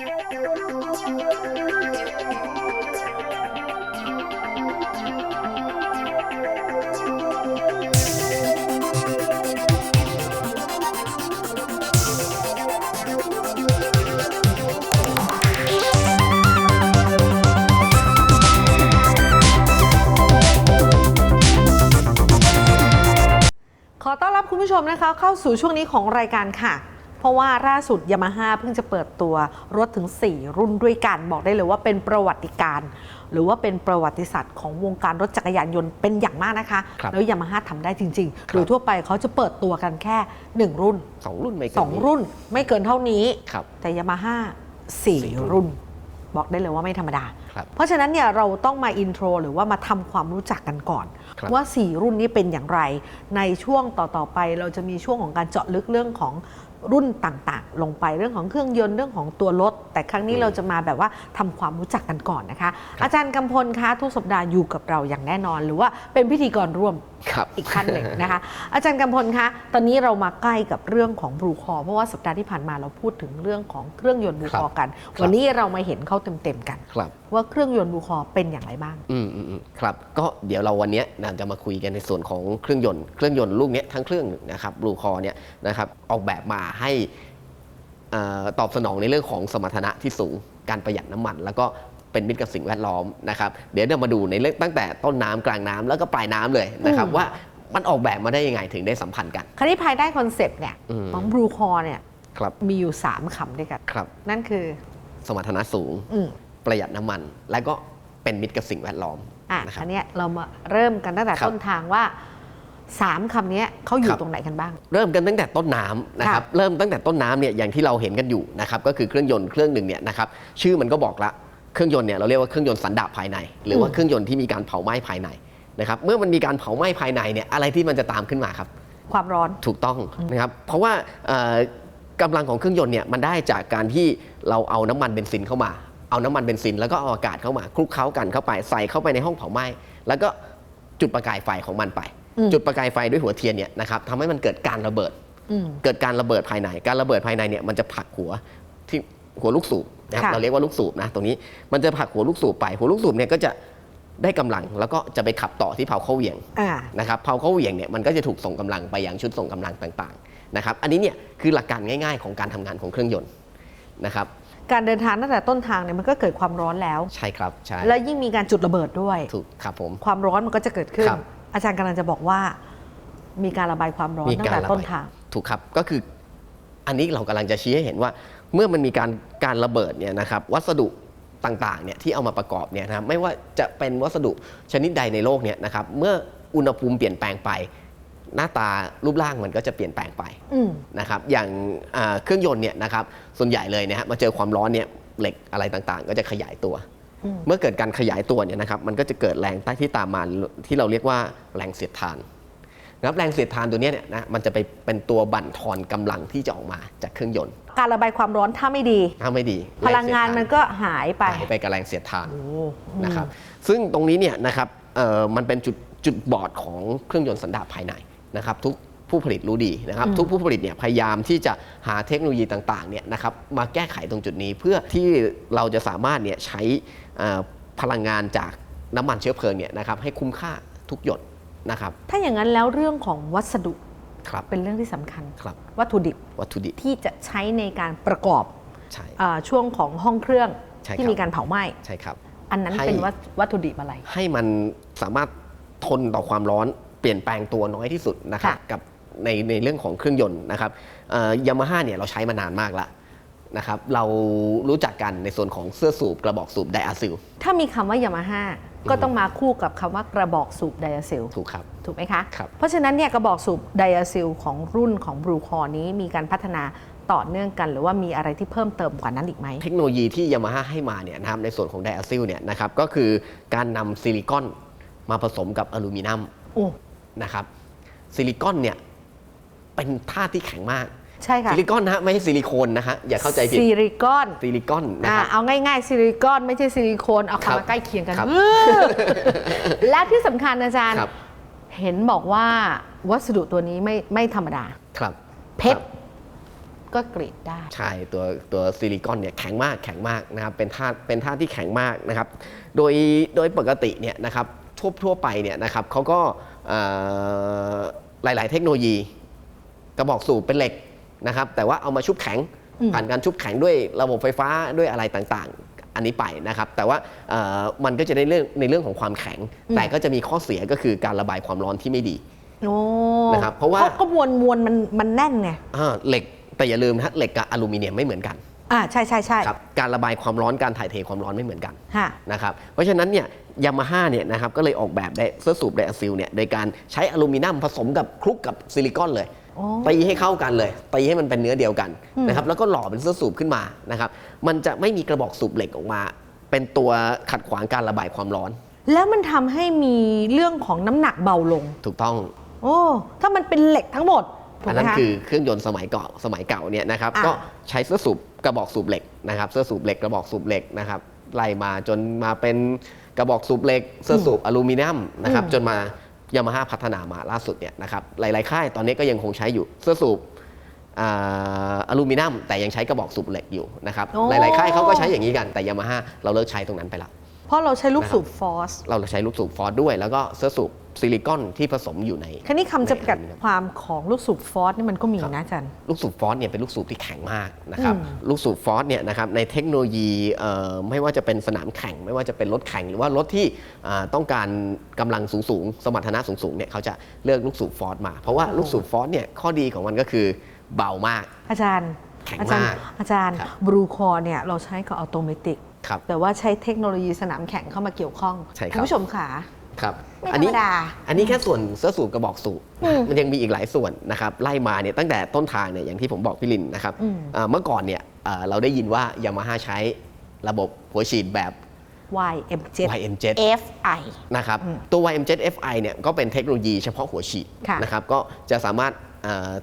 ขอต้อนรับคุณผู้ชมนะคะเข้าสู่ช่วงนี้ของรายการค่ะ เพราะว่าล่าสุดยามาฮ่าเพิ่งจะเปิดตัวรถถึง 4 รุ่นด้วยกัน บอกได้เลยว่าเป็นประวัติการณ์หรือว่าเป็นประวัติศาสตร์ของวงการรถจักรยานยนต์เป็นอย่างมากนะคะครับแล้วยามาฮ่าทำได้จริงครับๆโดยทั่วไปเขาจะเปิดตัวกันแค่ 1 รุ่นสองรุ่นไม่เกินนี้2รุ่นไม่เกินเท่านี้ครับแต่ยามาฮ่าสี่4รุ่นบอกได้เลยว่าไม่ธรรมดาครับเพราะฉะนั้นเนี่ยเราต้องมาอินโทรหรือว่ามาทำความรู้จักกันก่อนครับว่า 4 รุ่นนี้เป็นอย่างไร ในช่วงต่อ ๆ ไปเราจะมีช่วงของการเจาะลึกเรื่องของ รุ่นต่างๆ ลงไปเรื่องของเครื่องยนต์เรื่องของตัวรถ แต่ครั้งนี้เราจะมาแบบว่าทำความรู้จักกันก่อนนะคะ อาจารย์กำพลคะทุกสัปดาห์อยู่กับเราอย่างแน่นอน หรือว่าเป็นพิธีกรร่วมครับอีกท่านหนึ่งนะคะ อาจารย์กำพลคะตอนนี้เรามาใกล้กับเรื่องของบลูคอเพราะว่าสัปดาห์ที่ผ่านมาเราพูดถึงเรื่องของเครื่องยนต์บลูคอกันครับวันนี้เรามาเห็นเขาเต็มๆกันครับว่าเครื่องยนต์บลูคอเป็นอย่างไรบ้าง อืมอืมอืมครับ ก็เดี๋ยวเราวันเนี้ยนะจะมาคุยกันในส่วนของเครื่องยนต์เครื่องยนต์ลูกเนี้ยทั้งเครื่องนะครับบลูคอเนี่ยนะครับออกแบบมาให้เอ่อตอบสนองในเรื่องของสมรรถนะที่สูง การประหยัดน้ำมัน แล้วก็เป็นมิตรกับสิ่งแวดล้อมนะครับเดี๋ยวเรามาดูในเรื่องตั้งแต่ต้นน้ำกลางน้ำแล้วก็ปลายน้ำเลยนะครับอืมว่ามันออกแบบมาได้ยังไงถึงได้สัมพันธ์กัน คราวนี้ภายใต้คอนเซปต์เนี่ยอืมของบลูคอเนี่ยครับมีอยู่ 3คำด้วยกันครับนั่นคือ สมรรถนะสูงอืมประหยัดน้ำมัน และก็เป็นมิตรกับสิ่งแวดล้อมอะนะคครัราบวเนี้ยเรามาเริ่มกันตั้งแต่ครับต้นทางว่า 3คำเนี้ยเขาอคยู่รับตรงไหนกันบ้าง เริ่มกันตั้งแต่ต้นน้ำนะครับเริ่มตั้งแต่ต้นน้ำเนี่ยอย่างที่เราเห็นกันอยู่นะครับก็คือเครื่องยนต์เครื่องหนึ่งเนี่ยนะครับชื่อมันก็บอกละเครื่องยนต์เนี่ยเราเรียกว่าเครื่องยนต์สันดาปภายใน หรือว่าอืมเครื่องยนต์ที่มีการเผาไหม้ภายในนะครับเมื่อมันมีการเผาไหม้ภายในเนี่ยอะไรที่มันจะตามขึ้นมาครับ ความร้อนถูกต้องนะครับเพราะว่าเอ่อกำลังของเครื่องยนต์เนี่ยมันได้จากการที่เราเอาน้ำมันเบนซินเข้ามา เอาน้ำมันเบนซิน แล้วก็เอาอากาศเข้ามาคลุกเคล้ากันเข้าไปใส่เข้าไปในห้องเผาไหม้แล้วก็จุดประกายไฟของมันไปอืม จุดประกายไฟด้วยหัวเทียนเนี่ยนะครับทำให้มันเกิดการระเบิดอืมเกิดการระเบิดภายใน การระเบิดภายในเนี่ยมันจะผลักหัวที่หัวลูกสูบนะครับค่ะเราเรียกว่าลูกสูบนะตรงนี้มันจะผลักหัวลูกสูบไป หัวลูกสูบเนี่ยก็จะได้กำลังแล้วก็จะไปขับต่อที่เผาเข้าเหวี่ยงอ่านะครับเผาเข้าเหวี่ยงเนี่ยมันก็จะถูกส่งกำลังไปยังชุดส่งกำลังต่างๆนะครับอันนี้เนี่ยคือหลักการง่ายๆ ของการทำงานของเครื่องยนต์นะครับการเดินทางตั้งแต่ต้นทางเนี่ยมันก็เกิดความร้อนแล้ว ใช่ครับใช่และยิ่งมีการจุดระเบิดด้วยถูกครับผมความร้อนมันก็จะเกิดขึ้นครับ อาจารย์กำลังจะบอกว่า มีการระบายความร้อนมีตั้งการแต่ระบายต้นทางถูกครับก็คือ อันนี้เรากำลังจะชี้ให้เห็นว่า เมื่อมันมีการการระเบิดเนี่ยนะครับวัสดุต่างๆเนี่ยที่เอามาประกอบเนี่ยนะครับไม่ว่าจะเป็นวัสดุชนิดใดในโลกเนี่ยนะครับเมื่ออุณหภูมิเปลี่ยนแปลงไปหน้าตารูปร่างมันก็จะเปลี่ยนแปลงไปอืมนะครับอย่างอ่าเครื่องยนต์เนี่ยนะครับส่วนใหญ่เลยนะฮะมาเจอความร้อนเนี่ยเหล็กอะไรต่างๆ ก็จะขยายตัวอืม เมื่อเกิดการขยายตัวเนี่ยนะครับมันก็จะเกิดแรงใต้ที่ตามมาที่เราเรียกว่าแรงเสียดทานนะครับแรงเสียดทานตัวเนี้ยเนี่ยนะมันจะไปเป็นตัวบั่นทอนกำลังที่จะออกมาจากเครื่องยนต์ การระบายความร้อนถ้าไม่ดีถ้าไม่ดี พลังงานมันก็หายไปหายไปกับแรงเสียดทานโอ้นะครับซึ่งตรงนี้เนี่ยนะครับเอ่อมันเป็นจุดจุดบอดของเครื่องยนต์สันดาปภายในนะครับทุก ผู้ผลิตรู้ดีนะครับ ทุกผู้ผลิตเนี่ยพยายามที่จะหาเทคโนโลยีต่างๆเนี่ยนะครับมาแก้ไขตรงจุดนี้เพื่อที่เราจะสามารถเนี่ยใช้เอ่อพลังงานจากน้ำมันเชื้อเพลิงเนี่ยนะครับให้คุ้มค่าทุกหยดนะครับถ้าอย่างนั้นแล้วเรื่องของวัสดุครับเป็นเรื่องที่สำคัญครับวัตถุดิบวัตถุดิบที่จะใช้ในการประกอบใช่อาช่วงของห้องเครื่องใช่ครับที่มีการเผาไหม้ใช่ครับ อันนั้นให้เป็นวัตวัตถุดิบอะไร ให้มันสามารถทนต่อความร้อนเปลี่ยนแปลงตัวน้อยที่สุดนะครับค่ะกับ ในในเรื่องของเครื่องยนต์นะครับยามาฮ่าเนี่ยเราใช้มานานมากแล้วนะครับเรารู้จักกันในส่วนของเสื้อสูบกระบอกสูบไดอาซิล ถ้ามีคำว่ายามาฮ่าก็ต้องมาคู่กับคำว่ากระบอกสูบไดอะซิล ถูกครับ ถูกไหมคะครับเพราะฉะนั้นเนี่ยกระบอกสูบไดอะซิลของรุ่นของบลูคอนี้มีการพัฒนาต่อเนื่องกันหรือว่ามีอะไรที่เพิ่มเติมกว่านั้นอีกไหม เทคโนโลยีที่ยามาฮ่าให้มาเนี่ยนะครับในส่วนของไดอาซิลเนี่ยนะครับก็คือการนำซิลิคอนมาผสมกับอลูมิเนียมโอ้นะครับซิลิคอนเนี่ย เป็นธาตุที่แข็งมากใช่ค่ะซิลิคอนนะฮะไม่ใช่ซิลิโคนนะฮะอย่าเข้าใจผิดซิลิคอนซิลิคอนนะอ่าครับเอาง่ายๆซิลิคอนไม่ใช่ซิลิโคนเอาครับคำมาใกล้เคียงกันครับเออและที่สำคัญอาจารย์ ครับเห็นบอกว่าวัสดุตัวนี้ไม่ไม่ธรรมดา ครับเพชรก็กรีดได้ ใช่ตัวตัวซิลิคอนเนี่ยแข็งมากแข็งมากนะครับเป็นธาตุเป็นธาตุที่แข็งมากนะครับ โดยโดยปกติเนี่ยนะครับทั่วทั่วไปเนี่ยนะครับเขาก็เอ่อหลาย ๆ เทคโนโลยี กระบอกสูบเป็นเหล็กนะครับ แต่ว่าเอามาชุบแข็งอืมผ่านการชุบแข็งด้วยระบบไฟฟ้าด้วยอะไรต่างๆ อันนี้ไปนะครับ แต่ว่าเอ่อมันก็จะได้เรื่องในเรื่องของความแข็ง แต่ก็จะมีข้อเสียก็คือการระบายความร้อนที่ไม่ดีโอ้นะครับเพราะว่าก็มวลมวลมันมันแน่นไงอ่าเหล็กแต่อย่าลืมนะฮะเหล็กกับอลูมิเนียมไม่เหมือนกันอ่าใช่ใช่ใช่ครับการระบายความร้อนการถ่ายเทความร้อนไม่เหมือนกันค่ะนะครับเพราะฉะนั้นเนี่ยยามาฮ่าเนี่ยนะครับก็เลยออกแบบได้เสื้อสูบไดอะซิลเนี่ยโดยการใช้อลูมิเนียมผสมกับคลุกกับซิลิคอนเลยโอ้ ตีให้เข้ากันเลยตีให้มันเป็นเนื้อเดียวกันอืมนะครับแล้วก็หล่อเป็นเสื้อสูบขึ้นมานะครับมันจะไม่มีกระบอกสูบเหล็กออกมา เป็นตัวขัดขวางการระบายความร้อน แล้วมันทำให้มีเรื่องของน้ำหนักเบาลง ถูกต้อง โอ้ถ้ามันเป็นเหล็กทั้งหมดถูอักนไหมนั้นคะคือเครื่องยนต์สมัยเก่าสมัยเก่าเนี่ยนะครับอ่าก็ใช้เสื้อสูบกระบอกสูบเหล็กนะครับเสื้อสูบเหล็กกระบอกสูบเหล็กนะครับไล่มาจนมาเป็นกระบอกสูบเหล็กเสื้อสูบอลูมิเนียมนะครับอืมจนมา ยามาฮ่าพัฒนามาล่าสุดเนี่ยนะครับหลายๆค่ายตอนนี้ก็ยังคงใช้อยู่เสื้อสูบอ่าอลูมิเนียมแต่ยังใช้กระบอกสูบเหล็กอยู่นะครับโอ้หลายๆค่ายเขาก็ใช้อย่างนี้กันแต่ยามาฮ่าเราเลิกใช้ตรงนั้นไปแล้วเพราะเราใช้ลูกนะครับสูบฟอสเราใช้ลูกสูบฟอสด้วยแล้วก็เสื้อสูบ ซิลิคอนที่ผสมอยู่ในคันนี้คำจำกัดในอลูมิเนียมความของลูกสูบฟอสนี่มันก็มีนะอาจารย์ลูกสูบฟอสเนี่ยเป็นลูกสูบที่แข็งมากนะครับอืมลูกสูบฟอสเนี่ยนะครับในเทคโนโลยีเอ่อไม่ว่าจะเป็นสนามแข่ง ไม่ว่าจะเป็นรถแข่งหรือว่ารถที่อ่าต้องการกำลังสูงสูงๆสมรรถนะสูงสูงๆเนี่ยเขาจะเลือกลูกสูบฟอสมาเพราะว่าลูกสูบฟอสเนี่ยข้อดีของมันก็คือเบามาก อาจารย์แข็งอาจารย์มากอาจารย์ครับบรูคอเนี่ยเราใช้กับออโตเมติกครับแต่ว่าใช้เทคโนโลยีสนามแข่งเข้ามาเกี่ยวข้องใช่ครับณผู้ชมค่ะ ครับไม่ธรรมอันี้ดาอันนี้แค่ส่วนเสื้อสูบกระบอกสูบอืมมันยังมีอีกหลายส่วนนะครับไล่มาเนี่ยตั้งแต่ต้นทางเนี่ยอย่างที่ผมบอกพี่ลินนะครับอืมเอ่อเมื่อก่อนเนี่ยเอ่อเราได้ยินว่ายามาฮ่าใช้ระบบหัวฉีดแบบ YM7 YM7 FI นะครับอืมตัว YM7 FI เนี่ยก็เป็นเทคโนโลยีเฉพาะหัวฉีดค่ะนะครับก็จะสามารถเอ่อ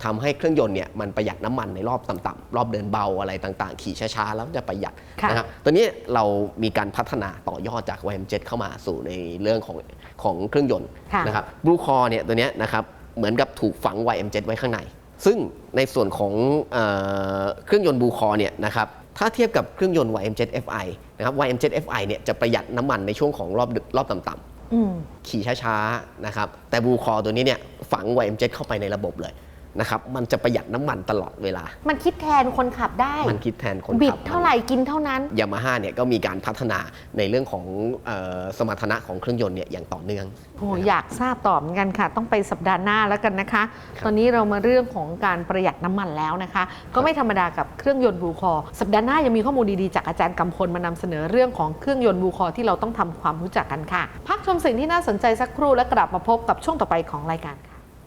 ทำให้เครื่องยนต์เนี่ยมันประหยัดน้ำมันในรอบต่ำๆรอบเดินเบาอะไรต่างๆ ขี่ช้าๆ แล้วจะประหยัดค่ะนะครับตัวนี้เรามีการพัฒนาต่อยอดจาก YM7 เข้ามาสู่ในเรื่องของของเครื่องยนต์ค่ะนะครับบลูคอเนี่ยตัวเนี้ยนะครับเหมือนกับถูกฝัง YM7 ไว้ข้างใน ซึ่งในส่วนของเออเครื่องยนต์บลูคอเนี่ยนะครับถ้าเทียบกับเครื่องยนต์ YM7 FI นะครับ YM7 FI เนี่ยจะประหยัดน้ำมันในช่วงของรอบดึกรอบต่ำๆอืมขี่ช้าๆนะครับแต่บลูคอตัวนี้เนี่ยฝัง YM7 เข้าไปในระบบเลย นะครับมันจะประหยัดน้ำมันตลอดเวลา มันคิดแทนคนขับได้ มันคิดแทนคนบิขัดบเท่าไหร่กินเท่านั้น ยามาฮ่าเนี่ยก็มีการพัฒนาในเรื่องของเออสมรรถนะของเครื่องยนต์เนี่ยอย่างต่อเนื่องโอ้อยากทราบต่อเหมือนกันค่ะ ต้องไปสัปดาห์หน้าแล้วกันนะคะครับตอนนี้เรามาเรื่องของการประหยัดน้ำมันแล้วนะคะ ก็ไม่ธรรมดากับเครื่องยนต์บลูคอร์สัปดาห์หน้ายังมีข้อมูลดีๆจากอาจารย์กำพลมานำเสนอเรื่องของเครื่องยนต์บลูคอร์ที่เราต้องทำความรู้จักกันค่ะ พักชมสิ่งที่น่าสนใจสักครู่และกลับมาพบกับช่วงต่อไปของรายการค่ะ